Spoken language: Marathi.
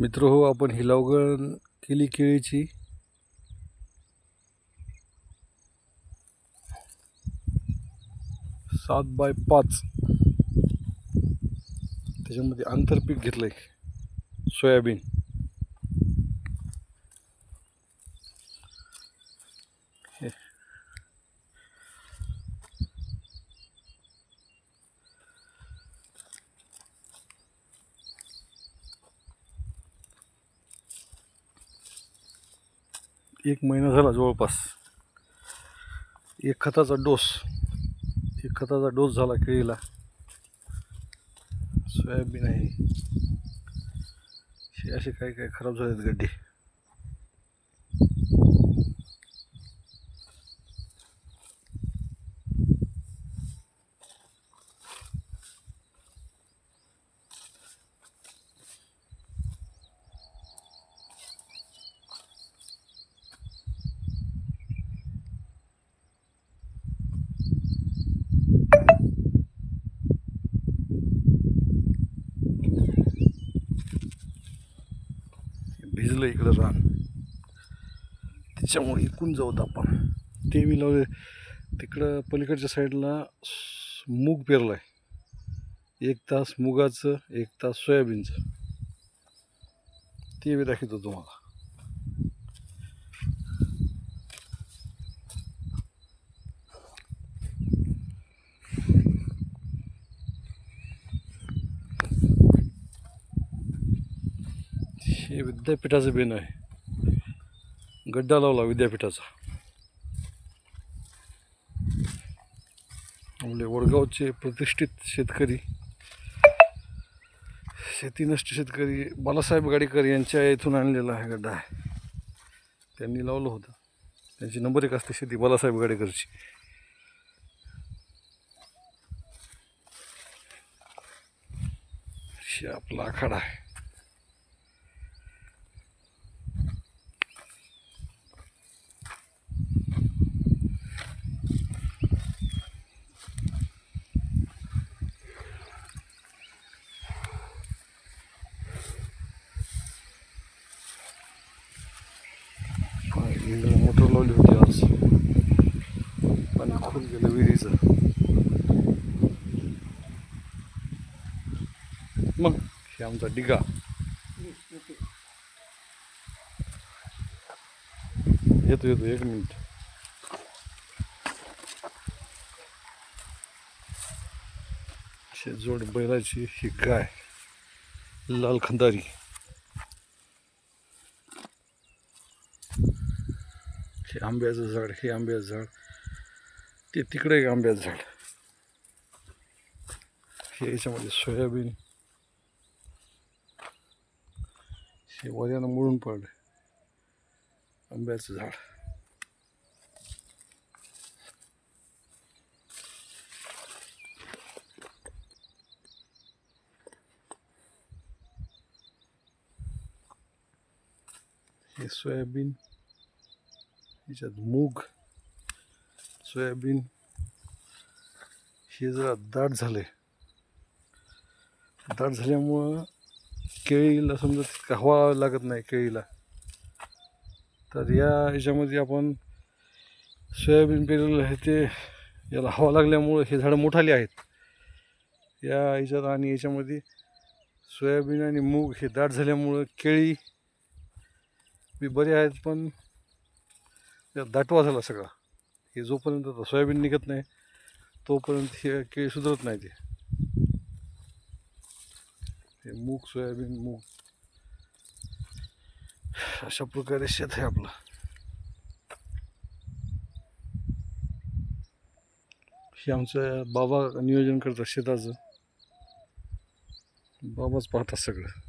मित्र हो आपण ही लागवड केली केळीची. सात बाय पाच. त्याच्यामध्ये आंतरपीक आहे सोयाबीन. एक महिना झाला जवळपास. एक खताचा डोस एक खताचा डोस झाला केळीला. सोयाबीन आहे. हे असे काही काही खराब झालेत गड्डे. भिजलं इकडं रान. त्याच्यामुळे इकून जाऊत आपण. ते मी लावले तिकडं पलीकडच्या साईडला मूग पेरलं आहे एक तास मुगाचं एक तास सोयाबीनचं. ते मी दाखवतो तुम्हाला. हे विद्यापीठाचं बेन आहे. गड्डा लावला विद्यापीठाचा. आपले वडगावचे प्रतिष्ठित शेतकरी शेतीनष्ट शेतकरी बालासाहेब गाडीकर यांच्या इथून आणलेला हा गड्डा आहे. त्यांनी लावलं होतं. त्यांची नंबर एक असते शेती बालासाहेब गाडेकरची. हे आपला आखाडा आहे पाणी मोटर लावली होती आज. पाणी खूप गेलं विहिरीचं. मग हे आमचा डिगा. येतो येतो एक मिनिट. जोड बैलाची ही गाय लाल खंदारी. हे आंब्याचं झाड हे आंब्याचं झाड ते तिकडे एक आंब्याचं झाड. हे याच्यामध्ये सोयाबीन. हे वऱ्यानं मुळून पडलं. आंब्याचं झाड. हे सोयाबीन. याच्यात मूग सोयाबीन हे जरा दाट झाले दाट झाल्यामुळं केळीला समजा तितका हवा लागत नाही केळीला तर या याच्यामध्ये आपण सोयाबीन पेरलेलं आहे ते याला हवा लागल्यामुळं हे झाडं मोठाली आहेत. या याच्यात आणि याच्यामध्ये सोयाबीन आणि मूग हे दाट झाल्यामुळं केळी बी बरे आहेत पण दाटवा झाला सगळा. हे जोपर्यंत आता सोयाबीन निघत नाही तोपर्यंत हे केळी सुधारत नाही ते. हे मूग सोयाबीन मूग. अशा प्रकारे शेत आहे आपलं. हे आमचं बाबा नियोजन करतात शेताचं. बाबाच पाहतात सगळं.